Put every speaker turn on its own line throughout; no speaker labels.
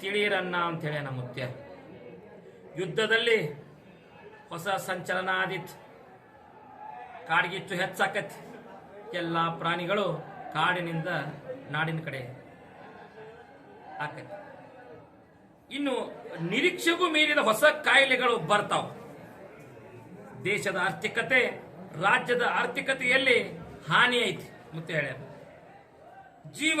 ತಿಳಿಯಿರನ್ನ ಅಂತೇಳಿ ಮುತ್ಯ ಯುದ್ಧದಲ್ಲಿ ಹೊಸ ಸಂಚಲನ ಆದಿತ್ತು ಕಾಡ್ಗಿಚ್ಚು ಹೆಚ್ಚಾಕೈತಿ. ಎಲ್ಲ ಪ್ರಾಣಿಗಳು ಕಾಡಿನಿಂದ ನಾಡಿನ ಕಡೆ ಆಕೈತಿ. ಇನ್ನು ನಿರೀಕ್ಷೆಗೂ ಮೀರಿದ ಹೊಸ ಕಾಯಿಲೆಗಳು ಬರ್ತಾವ. ದೇಶದ ಆರ್ಥಿಕತೆ ರಾಜ್ಯದ ಆರ್ಥಿಕತೆಯಲ್ಲಿ ಹಾನಿ ಐತಿ ಮತ್ತೆ ಹೇಳ್ಯಾರ. ಜೀವ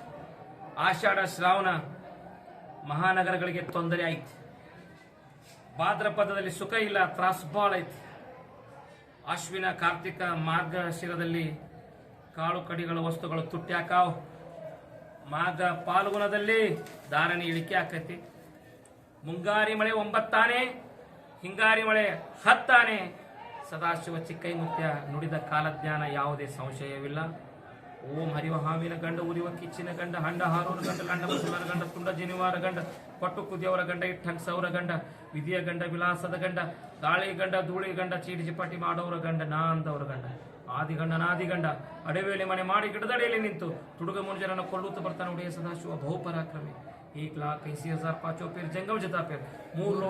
ಆಷಾಢ ಶ್ರಾವಣ ಮಹಾನಗರಗಳಿಗೆ ತೊಂದರೆ ಐತಿ ಭಾದ್ರಪದದಲ್ಲಿ ಸುಖ ಇಲ್ಲ, ತ್ರಾಸ್ ಬಾಳ ಐತಿ. ಅಶ್ವಿನ, ಕಾರ್ತಿಕ, ಮಾರ್ಗಶಿರದಲ್ಲಿ ಕಾಳು ಕಡಿಗಳ ವಸ್ತುಗಳು ತುಟ್ಟಿ ಹಾಕಾವ್ ಮಾಘ ಪಾಲ್ಗುಣದಲ್ಲಿ ಧಾರಣೆ ಇಳಿಕೆ ಆಕೈತಿ. ಮುಂಗಾರಿ ಮಳೆ ಒಂಬತ್ತಾನೆ, ಹಿಂಗಾರಿ ಮಳೆ ಹತ್ತಾನೆ. ಸದಾಶಿವ ಚಿಕ್ಕೈ ಮುತ್ಯ ನುಡಿದ ಕಾಲಜ್ಞಾನ ಯಾವುದೇ ಸಂಶಯವಿಲ್ಲ. ಓಂ ಹರಿವ ಹಾವಿನ ಗಂಡ ಉರಿವ ಕಿಚ್ಚಿನ ಗಂಡ ಹಂಡ ಹಾರೋರ ಗಂಡ ಲಂಡ ಮುಸುಲರ ಗಂಡ ತುಂಡ ಜಿನಿವಾರ ಗಂಡ ಕೊಟ್ಟು ಕುದಿಯವರ ಗಂಡ ಇಟ್ಟಂಗ್ ಸೌರ ಗಂಡ ವಿಧಿಯ ಗಂಡ ವಿಲಾಸದ ಗಂಡ ಗಾಳಿ ಗಂಡ ಧೂಳಿ ಗಂಡ ಚೀಟಿ ಚಿಪಾಟಿ ಮಾಡೋರ ಗಂಡ ನಾ ಅಂದವರ ಗಂಡ ಆದಿಗಂಡ ನಾದಿಗಂಡ ಅಡವೇಲಿ ಮನೆ ಮಾಡಿ ಗಿಡದಡಿಯಲ್ಲಿ ನಿಂತು ತುಡುಗ ಮುನುಜರನ್ನು ಕೊಲ್ಲುತ್ತಾ ಬರ್ತಾನೆ ಉಡೆಯ ಸದಾಶಿವ ಬಹುಪರಾಕ್ರಮಿ एक लाख इसी हजार पांचों पेर जंगम जता पेर मूल